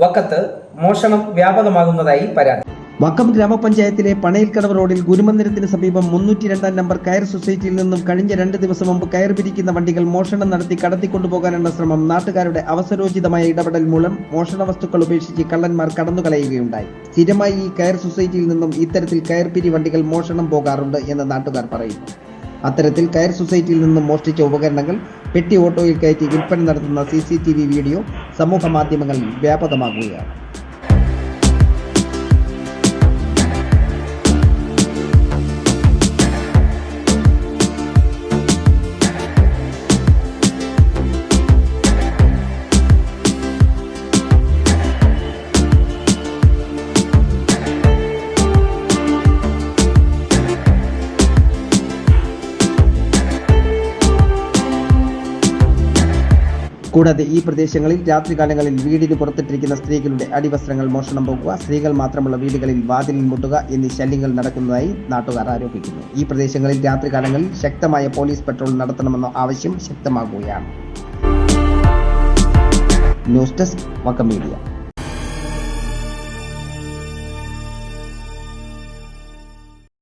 വക്കത്ത് മോഷണം വ്യാപകമാകുന്നതായി പരാതി. വക്കം ഗ്രാമപഞ്ചായത്തിലെ പണയിൽക്കടവ് റോഡിൽ ഗുരുമന്ദിരത്തിന് സമീപം മുന്നൂറ്റി രണ്ടാം നമ്പർ കയർ സൊസൈറ്റിയിൽ നിന്നും കഴിഞ്ഞ രണ്ട് ദിവസം മുമ്പ് കയർ പിരിക്കുന്ന വണ്ടികൾ മോഷണം നടത്തി കടത്തിക്കൊണ്ടുപോകാനുള്ള ശ്രമം നാട്ടുകാരുടെ അവസരോചിതമായ ഇടപെടൽ മൂലം മോഷണ വസ്തുക്കൾ ഉപേക്ഷിച്ച് കള്ളന്മാർ കടന്നുകളയുകയുണ്ടായി സ്ഥിരമായി ഈ കയർ സൊസൈറ്റിയിൽ നിന്നും ഇത്തരത്തിൽ കയർ പിരി വണ്ടികൾ മോഷണം പോകാറുണ്ട് എന്ന് നാട്ടുകാർ പറയുന്നു. അത്തരത്തിൽ കയർ സൊസൈറ്റിയിൽ നിന്നും മോഷ്ടിച്ച ഉപകരണങ്ങൾ പെട്ടി ഓട്ടോയിൽ കയറ്റി വിൽപ്പന നടത്തുന്ന സി വീഡിയോ സമൂഹ മാധ്യമങ്ങളിൽ വ്യാപകമാകുകയാണ്. കൂടാതെ ഈ പ്രദേശങ്ങളിൽ രാത്രികാലങ്ങളിൽ വീടിന് പുറത്തിട്ടിരിക്കുന്ന സ്ത്രീകളുടെ അടിവസ്ത്രങ്ങൾ മോഷണം പോകുക സ്ത്രീകൾ മാത്രമുള്ള വീടുകളിൽ വാതിലിൽ മുട്ടുക എന്നീ ശല്യങ്ങൾ നടക്കുന്നതായി നാട്ടുകാർ ആരോപിക്കുന്നു. ഈ പ്രദേശങ്ങളിൽ രാത്രികാലങ്ങളിൽ ശക്തമായ പോലീസ് പെട്രോൾ നടത്തണമെന്ന ആവശ്യം ശക്തമാകുകയാണ്. News desk Vakkom media.